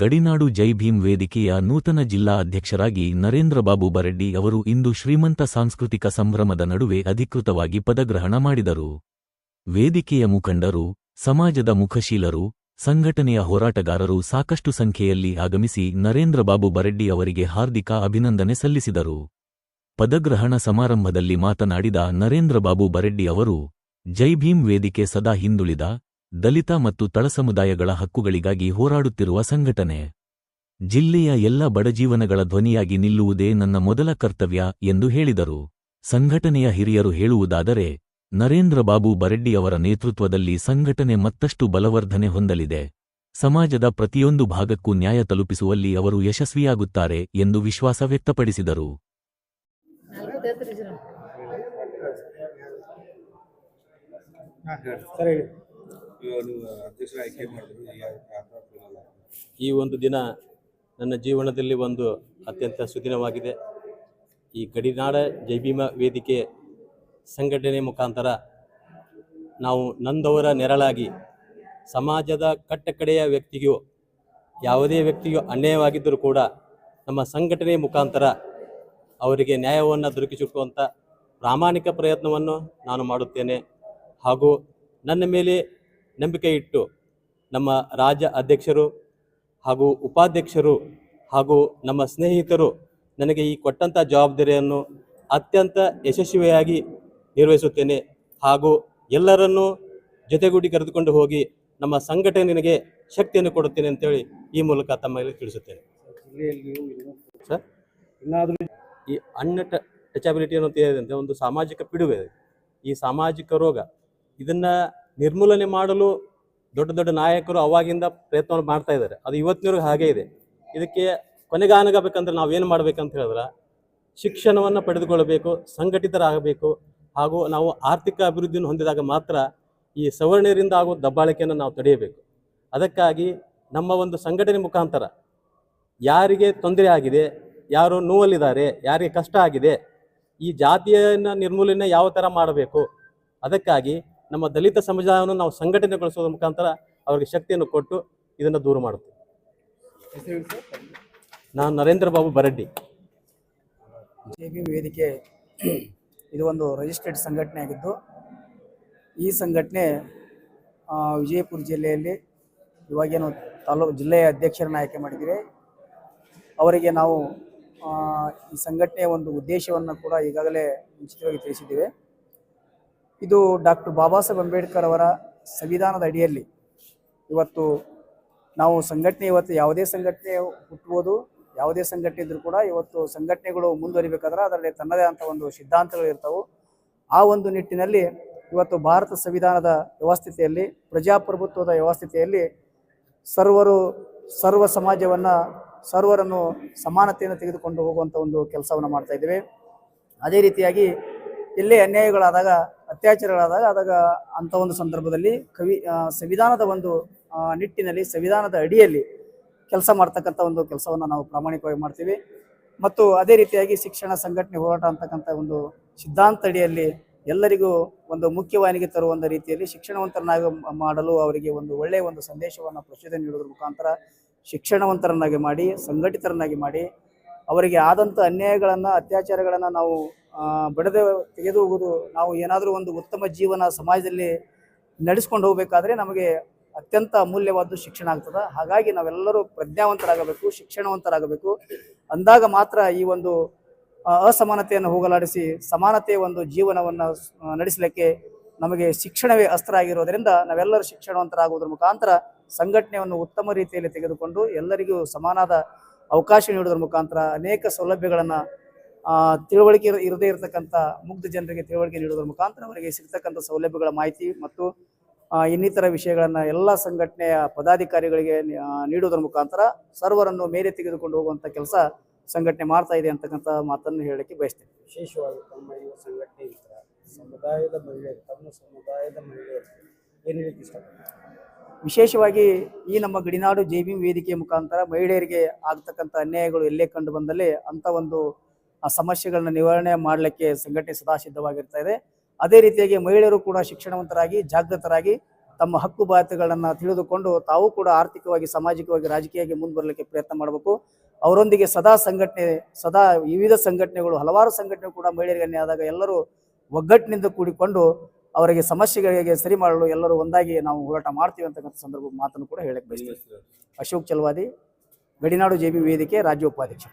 ಗಡಿನಾಡು ಜೈ ಭೀಮ್ ವೇದಿಕೆಯ ನೂತನ ಜಿಲ್ಲಾ ಅಧ್ಯಕ್ಷರಾಗಿ ನರೇಂದ್ರ ಬಾಬು ಬರೆಡ್ಡಿ ಅವರು ಇಂದು ಶ್ರೀಮಂತ ಸಾಂಸ್ಕೃತಿಕ ಸಂಭ್ರಮದ ನಡುವೆ ಅಧಿಕೃತವಾಗಿ ಪದಗ್ರಹಣ ಮಾಡಿದರು. ವೇದಿಕೆಯ ಮುಖಂಡರು, ಸಮಾಜದ ಮುಖಶೀಲರು, ಸಂಘಟನೆಯ ಹೋರಾಟಗಾರರು ಸಾಕಷ್ಟು ಸಂಖ್ಯೆಯಲ್ಲಿ ಆಗಮಿಸಿ ನರೇಂದ್ರ ಬಾಬು ಬರೆಡ್ಡಿ ಅವರಿಗೆ ಹಾರ್ದಿಕ ಅಭಿನಂದನೆ ಸಲ್ಲಿಸಿದರು. ಪದಗ್ರಹಣ ಸಮಾರಂಭದಲ್ಲಿ ಮಾತನಾಡಿದ ನರೇಂದ್ರ ಬಾಬು ಬರೆಡ್ಡಿ ಅವರು, ಜೈ ಭೀಮ್ ವೇದಿಕೆ ಸದಾ ಹಿಂದುಳಿದ ದಲಿತ ಮತ್ತು ತಳ ಸಮುದಾಯಗಳ ಹಕ್ಕುಗಳಿಗಾಗಿ ಹೋರಾಡುತ್ತಿರುವ ಸಂಘಟನೆ. ಜಿಲ್ಲೆಯ ಎಲ್ಲ ಬಡಜೀವನಗಳ ಧ್ವನಿಯಾಗಿ ನಿಲ್ಲುವುದೇ ನನ್ನ ಮೊದಲ ಕರ್ತವ್ಯ ಎಂದು ಹೇಳಿದರು. ಸಂಘಟನೆಯ ಹಿರಿಯರು ಹೇಳುವುದಾದರೆ, ನರೇಂದ್ರ ಬಾಬು ಬರೆಡ್ಡಿಯವರ ನೇತೃತ್ವದಲ್ಲಿ ಸಂಘಟನೆ ಮತ್ತಷ್ಟು ಬಲವರ್ಧನೆ ಹೊಂದಲಿದೆ. ಸಮಾಜದ ಪ್ರತಿಯೊಂದು ಭಾಗಕ್ಕೂ ನ್ಯಾಯ ತಲುಪಿಸುವಲ್ಲಿ ಅವರು ಯಶಸ್ವಿಯಾಗುತ್ತಾರೆ ಎಂದು ವಿಶ್ವಾಸ ವ್ಯಕ್ತಪಡಿಸಿದರು. ಈ ಒಂದು ದಿನ ನನ್ನ ಜೀವನದಲ್ಲಿ ಒಂದು ಅತ್ಯಂತ ಸುದಿನವಾಗಿದೆ. ಈ ಗಡಿನಾಡ ಜೈಭೀಮ ವೇದಿಕೆ ಸಂಘಟನೆ ಮುಖಾಂತರ ನಾವು ನಂದವರ ನೆರಳಾಗಿ ಸಮಾಜದ ಕಟ್ಟಕಡೆಯ ವ್ಯಕ್ತಿಗೂ, ಯಾವುದೇ ವ್ಯಕ್ತಿಗೂ ಅನ್ಯಾಯವಾಗಿದ್ದರೂ ಕೂಡ ನಮ್ಮ ಸಂಘಟನೆ ಮುಖಾಂತರ ಅವರಿಗೆ ನ್ಯಾಯವನ್ನು ದೊರಕಿಸಿಕೊಡುವಂಥ ಪ್ರಾಮಾಣಿಕ ಪ್ರಯತ್ನವನ್ನು ನಾನು ಮಾಡುತ್ತೇನೆ. ಹಾಗೂ ನನ್ನ ಮೇಲೆ ನಂಬಿಕೆ ಇಟ್ಟು ನಮ್ಮ ರಾಜ್ಯ ಅಧ್ಯಕ್ಷರು ಹಾಗೂ ಉಪಾಧ್ಯಕ್ಷರು ಹಾಗೂ ನಮ್ಮ ಸ್ನೇಹಿತರು ನನಗೆ ಈ ಕೊಟ್ಟಂಥ ಜವಾಬ್ದಾರಿಯನ್ನು ಅತ್ಯಂತ ಯಶಸ್ವಿಯಾಗಿ ನಿರ್ವಹಿಸುತ್ತೇನೆ ಹಾಗೂ ಎಲ್ಲರನ್ನೂ ಜೊತೆಗೂಡಿ ಕರೆದುಕೊಂಡು ಹೋಗಿ ನಮ್ಮ ಸಂಘಟನೆಗೆ ಶಕ್ತಿಯನ್ನು ಕೊಡುತ್ತೇನೆ ಅಂತೇಳಿ ಈ ಮೂಲಕ ತಮ್ಮಲ್ಲಿ ತಿಳಿಸುತ್ತೇನೆ. ಸರ್ ಇನ್ನಾದರೂ ಈ ಅಣ್ಣ ಟಚಬಿಲಿಟಿ ಅನ್ನೋದು ಏನಿದೆ ಒಂದು ಸಾಮಾಜಿಕ ಪಿಡುವೆ ಈ ಸಾಮಾಜಿಕ ರೋಗ ಇದನ್ನ ನಿರ್ಮೂಲನೆ ಮಾಡಲು ದೊಡ್ಡ ದೊಡ್ಡ ನಾಯಕರು ಅವಾಗಿಂದ ಪ್ರಯತ್ನ ಮಾಡ್ತಾ ಇದ್ದಾರೆ. ಅದು ಇವತ್ತಿನವರೆಗೂ ಹಾಗೇ ಇದೆ. ಇದಕ್ಕೆ ಕೊನೆಗಾನಗಬೇಕಂದ್ರೆ ನಾವೇನು ಮಾಡಬೇಕಂತ ಹೇಳಿದ್ರೆ ಶಿಕ್ಷಣವನ್ನು ಪಡೆದುಕೊಳ್ಳಬೇಕು, ಸಂಘಟಿತರಾಗಬೇಕು ಹಾಗೂ ನಾವು ಆರ್ಥಿಕ ಅಭಿವೃದ್ಧಿಯನ್ನು ಹೊಂದಿದಾಗ ಮಾತ್ರ ಈ ಸವರ್ಣರಿಂದ ಆಗುವ ದಬ್ಬಾಳಿಕೆಯನ್ನು ನಾವು ತಡೆಯಬೇಕು. ಅದಕ್ಕಾಗಿ ನಮ್ಮ ಒಂದು ಸಂಘಟನೆ ಮುಖಾಂತರ ಯಾರಿಗೆ ತೊಂದರೆ ಆಗಿದೆ, ಯಾರು ನೋವಲ್ಲಿದ್ದಾರೆ, ಯಾರಿಗೆ ಕಷ್ಟ ಆಗಿದೆ, ಈ ಜಾತಿಯನ್ನು ನಿರ್ಮೂಲನೆ ಯಾವ ಥರ ಮಾಡಬೇಕು, ಅದಕ್ಕಾಗಿ ನಮ್ಮ ದಲಿತ ಸಮುದಾಯವನ್ನು ನಾವು ಸಂಘಟನೆಗೊಳಿಸೋದ್ರ ಮುಖಾಂತರ ಅವರಿಗೆ ಶಕ್ತಿಯನ್ನು ಕೊಟ್ಟು ಇದನ್ನು ದೂರ ಸರ್ ನಾನು ನರೇಂದ್ರ ಬಾಬು ಬರಡ್ಡಿ. ಜೆ ವೇದಿಕೆ ಇದು ಒಂದು ರಿಜಿಸ್ಟರ್ಡ್ ಸಂಘಟನೆ ಆಗಿದ್ದು, ಈ ಸಂಘಟನೆ ವಿಜಯಪುರ ಜಿಲ್ಲೆಯಲ್ಲಿ ಇವಾಗೇನು ತಾಲೂಕು ಜಿಲ್ಲೆಯ ಅಧ್ಯಕ್ಷರನ್ನ ಆಯ್ಕೆ ಮಾಡಿದ್ದೀರಿ. ಅವರಿಗೆ ನಾವು ಈ ಸಂಘಟನೆಯ ಒಂದು ಉದ್ದೇಶವನ್ನು ಕೂಡ ಈಗಾಗಲೇ ಮುಂಚಿತವಾಗಿ ತಿಳಿಸಿದ್ದೇವೆ. ಇದು ಡಾಕ್ಟರ್ ಬಾಬಾ ಸಾಹೇಬ್ ಅಂಬೇಡ್ಕರ್ ಅವರ ಸಂವಿಧಾನದ ಅಡಿಯಲ್ಲಿ. ಇವತ್ತು ನಾವು ಸಂಘಟನೆ ಇವತ್ತು ಯಾವುದೇ ಸಂಘಟನೆ ಹುಟ್ಟುವುದು ಯಾವುದೇ ಸಂಘಟನೆ ಇದ್ರೂ ಕೂಡ ಇವತ್ತು ಸಂಘಟನೆಗಳು ಮುಂದುವರಿಬೇಕಾದ್ರೆ ಅದರಲ್ಲಿ ತನ್ನದೇ ಅಂತ ಒಂದು ಸಿದ್ಧಾಂತಗಳು ಇರ್ತವೆ. ಆ ಒಂದು ನಿಟ್ಟಿನಲ್ಲಿ ಇವತ್ತು ಭಾರತ ಸಂವಿಧಾನದ ವ್ಯವಸ್ಥಿತಿಯಲ್ಲಿ, ಪ್ರಜಾಪ್ರಭುತ್ವದ ವ್ಯವಸ್ಥಿತಿಯಲ್ಲಿ ಸರ್ವರು, ಸರ್ವ ಸಮಾಜವನ್ನು, ಸರ್ವರನ್ನು ಸಮಾನತೆಯನ್ನು ತೆಗೆದುಕೊಂಡು ಹೋಗುವಂಥ ಒಂದು ಕೆಲಸವನ್ನು ಮಾಡ್ತಾ ಇದ್ದೇವೆ. ಅದೇ ರೀತಿಯಾಗಿ ಇಲ್ಲೇ ಅನ್ಯಾಯಗಳಾದಾಗ ಅತ್ಯಾಚಾರಗಳಾದಾಗ ಆದಾಗ ಅಂಥ ಒಂದು ಸಂದರ್ಭದಲ್ಲಿ ಕವಿ ಸಂವಿಧಾನದ ಒಂದು ನಿಟ್ಟಿನಲ್ಲಿ, ಸಂವಿಧಾನದ ಅಡಿಯಲ್ಲಿ ಕೆಲಸ ಮಾಡ್ತಕ್ಕಂಥ ಒಂದು ಕೆಲಸವನ್ನು ನಾವು ಪ್ರಾಮಾಣಿಕವಾಗಿ ಮಾಡ್ತೀವಿ. ಮತ್ತು ಅದೇ ರೀತಿಯಾಗಿ ಶಿಕ್ಷಣ ಸಂಘಟನೆ ಹೋರಾಟ ಅಂತಕ್ಕಂಥ ಒಂದು ಸಿದ್ಧಾಂತ ಅಡಿಯಲ್ಲಿ ಎಲ್ಲರಿಗೂ ಒಂದು ಮುಖ್ಯವಾಹಿನಿಗೆ ತರುವಂಥ ರೀತಿಯಲ್ಲಿ ಶಿಕ್ಷಣವಂತರನ್ನಾಗಿ ಮಾಡಲು ಅವರಿಗೆ ಒಂದು ಒಳ್ಳೆಯ ಒಂದು ಸಂದೇಶವನ್ನು ಪ್ರಚೋದನೆ ನೀಡುವುದರ ಮುಖಾಂತರ ಶಿಕ್ಷಣವಂತರನ್ನಾಗಿ ಮಾಡಿ, ಸಂಘಟಿತರನ್ನಾಗಿ ಮಾಡಿ, ಅವರಿಗೆ ಆದಂಥ ಅನ್ಯಾಯಗಳನ್ನು, ಅತ್ಯಾಚಾರಗಳನ್ನು ನಾವು ಬಡದೆ ತೆಗೆದು ಹೋಗೋದು ನಾವು ಏನಾದರೂ ಒಂದು ಉತ್ತಮ ಜೀವನ ಸಮಾಜದಲ್ಲಿ ನಡೆಸ್ಕೊಂಡು ಹೋಗಬೇಕಾದ್ರೆ ನಮಗೆ ಅತ್ಯಂತ ಅಮೂಲ್ಯವಾದ ಶಿಕ್ಷಣ ಆಗ್ತದೆ. ಹಾಗಾಗಿ ನಾವೆಲ್ಲರೂ ಪ್ರಜ್ಞಾವಂತರಾಗಬೇಕು, ಶಿಕ್ಷಣವಂತರಾಗಬೇಕು. ಅಂದಾಗ ಮಾತ್ರ ಈ ಒಂದು ಅಸಮಾನತೆಯನ್ನು ಹೋಗಲಾಡಿಸಿ ಸಮಾನತೆಯ ಒಂದು ಜೀವನವನ್ನು ನಡೆಸಲಿಕ್ಕೆ ನಮಗೆ ಶಿಕ್ಷಣವೇ ಅಸ್ತ್ರ ಆಗಿರೋದ್ರಿಂದ ನಾವೆಲ್ಲರೂ ಶಿಕ್ಷಣವಂತರಾಗುವುದರ ಮುಖಾಂತರ ಸಂಘಟನೆಯನ್ನು ಉತ್ತಮ ರೀತಿಯಲ್ಲಿ ತೆಗೆದುಕೊಂಡು ಎಲ್ಲರಿಗೂ ಸಮಾನದ ಅವಕಾಶ ನೀಡುವುದರ ಮುಖಾಂತರ ಅನೇಕ ಸೌಲಭ್ಯಗಳನ್ನು ತಿಳುವಳಿಕೆ ಇರ- ಇರದೇ ಇರತಕ್ಕಂಥ ಮುಗ್ಧ ಜನರಿಗೆ ತಿಳುವಳಿಕೆ ನೀಡುವುದರ ಮುಖಾಂತರ ಅವರಿಗೆ ಸಿಗ್ತಕ್ಕಂಥ ಸೌಲಭ್ಯಗಳ ಮಾಹಿತಿ ಮತ್ತು ಇನ್ನಿತರ ವಿಷಯಗಳನ್ನು ಎಲ್ಲ ಸಂಘಟನೆಯ ಪದಾಧಿಕಾರಿಗಳಿಗೆ ನೀಡೋದರ ನೀಡುವುದರ ಮುಖಾಂತರ ಸರ್ವರನ್ನು ಮೇಲೆ ತೆಗೆದುಕೊಂಡು ಹೋಗುವಂಥ ಕೆಲಸ ಸಂಘಟನೆ ಮಾಡ್ತಾ ಇದೆ ಅಂತಕ್ಕಂಥ ಮಾತನ್ನು ಹೇಳಲಿಕ್ಕೆ ಬಯಸ್ತೇನೆ. ವಿಶೇಷವಾಗಿ ತಮ್ಮ ಈ ಸಂಘಟನೆಯಿಂದ ಸಮುದಾಯದ ಮಹಿಳೆಯರು ತಮ್ಮ ಸಮುದಾಯದ ಮಹಿಳೆಯರು ಏನು ಹೇಳಕ್ಕೆ ವಿಶೇಷವಾಗಿ ಈ ನಮ್ಮ ಗಡಿನಾಡು ಜೆ ಬಿ ವೇದಿಕೆ ಮುಖಾಂತರ ಮಹಿಳೆಯರಿಗೆ ಆಗ್ತಕ್ಕಂಥ ಅನ್ಯಾಯಗಳು ಎಲ್ಲೇ ಕಂಡು ಬಂದಲ್ಲಿ ಅಂತ ಒಂದು ಆ ಸಮಸ್ಯೆಗಳನ್ನ ನಿವಾರಣೆ ಮಾಡಲಿಕ್ಕೆ ಸಂಘಟನೆ ಸದಾ ಸಿದ್ಧವಾಗಿರ್ತಾ ಇದೆ. ಅದೇ ರೀತಿಯಾಗಿ ಮಹಿಳೆಯರು ಕೂಡ ಶಿಕ್ಷಣವಂತರಾಗಿ ಜಾಗೃತರಾಗಿ ತಮ್ಮ ಹಕ್ಕು ಬಾಧ್ಯತೆಗಳನ್ನು ತಿಳಿದುಕೊಂಡು ತಾವು ಕೂಡ ಆರ್ಥಿಕವಾಗಿ ಸಾಮಾಜಿಕವಾಗಿ ರಾಜಕೀಯವಾಗಿ ಮುಂದೆ ಬರಲಿಕ್ಕೆ ಪ್ರಯತ್ನ ಮಾಡಬೇಕು. ಅವರೊಂದಿಗೆ ಸದಾ ಸಂಘಟನೆ ಸದಾ ವಿವಿಧ ಸಂಘಟನೆಗಳು ಹಲವಾರು ಸಂಘಟನೆ ಕೂಡ ಮಹಿಳೆಯರಿಗೆ ಅನ್ಯಾಯ ಆದಾಗ ಎಲ್ಲರೂ ಒಗ್ಗಟ್ಟಿನಿಂದ ಕೂಡಿಕೊಂಡು ಅವರಿಗೆ ಸಮಸ್ಯೆಗಳಿಗೆ ಸರಿ ಮಾಡಲು ಎಲ್ಲರೂ ಒಂದಾಗಿ ನಾವು ಹೋರಾಟ ಮಾಡ್ತೀವಿ ಅಂತಕ್ಕಂಥ ಸಂದರ್ಭ ಮಾತನ್ನು ಕೂಡ ಹೇಳಕ್ಕೆ ಬಯಸ್ತೀವಿ ಅಶೋಕ್ ಚಲವಾದಿ ಗಡಿನಾಡು ಜೆ ಬಿ ವೇದಿಕೆ ರಾಜ್ಯ ಉಪಾಧ್ಯಕ್ಷ